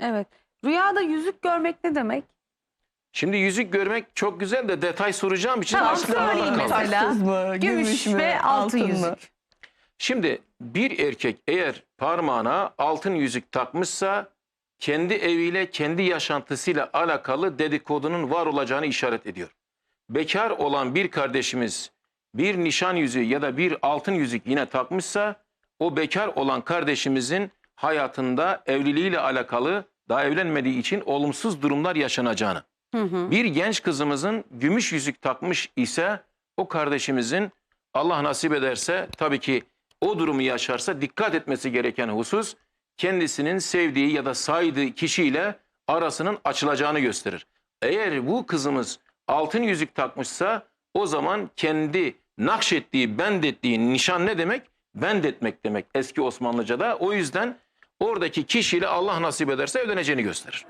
Evet. Rüyada yüzük görmek ne demek? Şimdi yüzük görmek çok güzel de detay soracağım için Tamam, söyleyin kaldı. mesela. Taşsız mı? Gümüş, Gümüş mü? ve altın, altın mı? yüzük. Şimdi bir erkek eğer parmağına altın yüzük takmışsa kendi eviyle, kendi yaşantısıyla alakalı dedikodunun var olacağını işaret ediyor. Bekar olan bir kardeşimiz bir nişan yüzüğü ya da bir altın yüzük yine takmışsa o bekar olan kardeşimizin hayatında evliliğiyle alakalı daha evlenmediği için olumsuz durumlar yaşanacağını. Hı hı. Bir genç kızımızın gümüş yüzük takmış ise o kardeşimizin Allah nasip ederse tabii ki o durumu yaşarsa dikkat etmesi gereken husus kendisinin sevdiği ya da saydığı kişiyle arasının açılacağını gösterir. Eğer bu kızımız altın yüzük takmışsa o zaman kendi nakşettiği, bendettiği nişan ne demek? Bendetmek demek eski Osmanlıca'da. O yüzden oradaki kişiyle Allah nasip ederse evleneceğini gösterir.